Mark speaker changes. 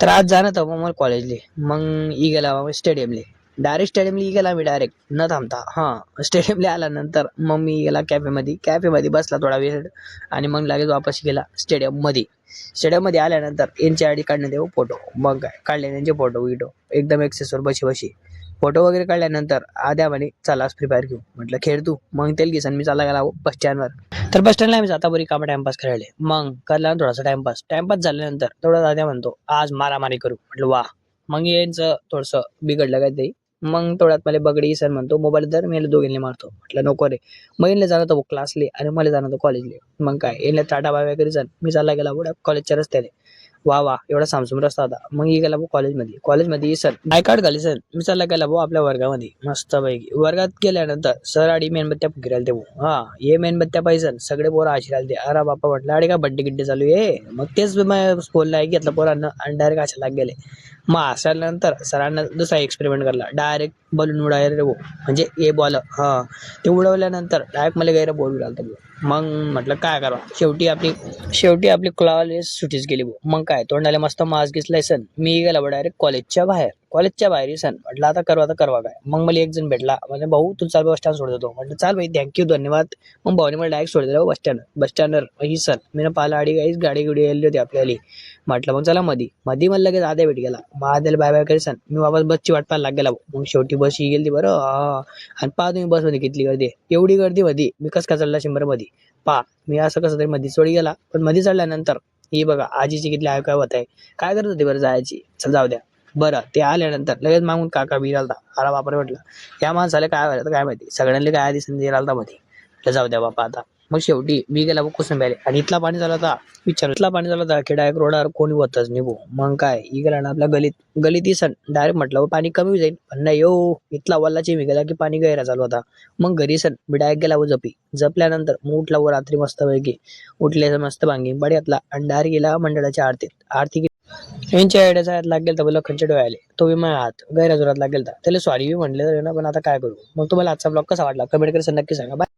Speaker 1: तर आज जाणं तर मग मला कॉलेजले मग ई गेला मग स्टेडियमले डायरेक्ट स्टेडियमला ई गेला मी डायरेक्ट न थांबता. हां स्टेडियमला आल्यानंतर मग मी गेला कॅफेमध्ये कॅफेमध्ये बसला थोडा वेळ आणि मग लगेच वापस गेला स्टेडियममध्ये स्टेडियममध्ये आल्यानंतर यांची आयडी काढण्यात येऊ फोटो मग काय? काढले त्यांचे फोटो विटो एकदम एक्सेसवर बशी बशी. फोटो वगैरे काढल्यानंतर आद्या म्हणे चला फ्री फायर घेऊ. म्हटलं खेळ तू. मग तेल घेसन मी चालला गेला बस स्टँडवर तर बस स्टँडला आम्ही जाता बरी कामं टाइमपास करायले. मग करला ना थोडासा टाइमपास टाइमपास झाल्यानंतर थोडा दादा म्हणतो आज मारामारी करू. म्हटलं वा मग यांचं थोडंसं बिघडलं काय तरी मग थोड्यात मला बगडी सर म्हणतो मोबाईल तर मी दोघींनी मारतो. म्हटलं नको रे. मग यांना जाणार तो हो, क्लासले आणि मला जाणार तो कॉलेजले मग काय यांना टाटा बाय वगैरे जाण मी चालला गेला बुड्या कॉलेजच्या रस्त्याने. वा वा एवढा सामसुम रस्ता होता. मग ही गेला भाऊ कॉलेजमध्ये कॉलेजमध्ये सर आय कार्ड घाली सर. मी चालला गेला भाऊ आपल्या वर्गामध्ये. मस्त पैकी वर्गात गेल्यानंतर सर आडी मेणबत्त्या फिरायला ते भाऊ हा हे मेणबत्त्या पाहिजे सगळे पोरं आशिरायला ते अरे बापा म्हटलं अरे का बड्डे गिड्डे चालू आहे? मग तेच स्कूलला घेतलं पोरांना आणि डायरेक्ट आशाला गेले. मग असल्यानंतर सरांना दुसरा एक्सपेरिमेंट करला डायरेक्ट बलून उडायला रे म्हणजे ए बॉल हा. ते उडवल्यानंतर डायरेक्ट मला गैर बॉल उडाला मग म्हटलं काय करा शेवटी आपली शेवटी आपली क्लॉलेस सुटीच गेली भाऊ. मग काय तोंडाला मस्त मास्क घेतलायसन मी गेला डायरेक्ट कॉलेजच्या बाहेर. कॉलेजच्या बाहेर सन. म्हटलं आता करू आता करवा काय मग मला एक जण भेटला. म्हणजे भाऊ तू चाल बस स्टँड सोडत होतो म्हटलं चाल भाई थँक्यू धन्यवाद. मग भाऊने मला डायरेक्ट सोड बस स्टँड बस स्टँडवर ही सन. मी पाहिलं आडी काहीच गाडी गुडी आली होती आपल्याला. म्हटलं मग चला मधी. मधी मला लगेच आद्या भेट गेला. मग आद्याला बाय बाय करी सन. मी वापस बसची वाट पाहायला लाग गेला मग शेवटी बस ही गेली बरं. हा. आणि पहा तुम्ही बसमध्ये किती गर्दी एवढी गर्दी मध्ये मी कस काय चढला शंभरमध्ये पहा मी असं कसं तरी मध्ये चढी गेला. पण मध्ये चढल्यानंतर ही बघा आजीची किती काय होत आहे. काय करत होती बरं जायची? चल जाऊ द्या. बरं ते आल्यानंतर लगेच मागून काका बी अरे बापरे म्हटलं या माणसाला काय व्हायला काय माहिती? सगळ्यांना काय आधी संधी आलता मध्ये. जाऊ द्या बापा आता. मग शेवटी मी गेला बघ कुसून प्याले आणि इथला पाणी झाला होता विचार. इथला पाणी झाला होता की डायरेक्ट रोडावर कोणी होतच निभू मग काय? ही गेला ना आपल्या गलीत गलीत सण. डायरेक्ट म्हटलं पाणी कमी जाईल. पण नाही यो इथला वल्लाची मी गेला की पाणी गैरा चालू होता. मग घरी सण मी डायरेक्ट गेला व जपी जपल्यानंतर मग उठला व रात्री मस्त पैकी. उठले मस्त भांगी. बड्यातला. आणि डायरेक्ट गेला मंडळाच्या आरतीत. आरती यांच्या आयडियाचा हात लागेल तर बोला खंचे डोळे आले. तो बी माझ्या हात गैरहजुरात लागेल तर. त्याला सॉरी बी म्हणले तर ना पण आता काय करू? मग तुम्हाला आजचा ब्लॉग कसा वाटला? कमेंट करून नक्की सांगा. बाय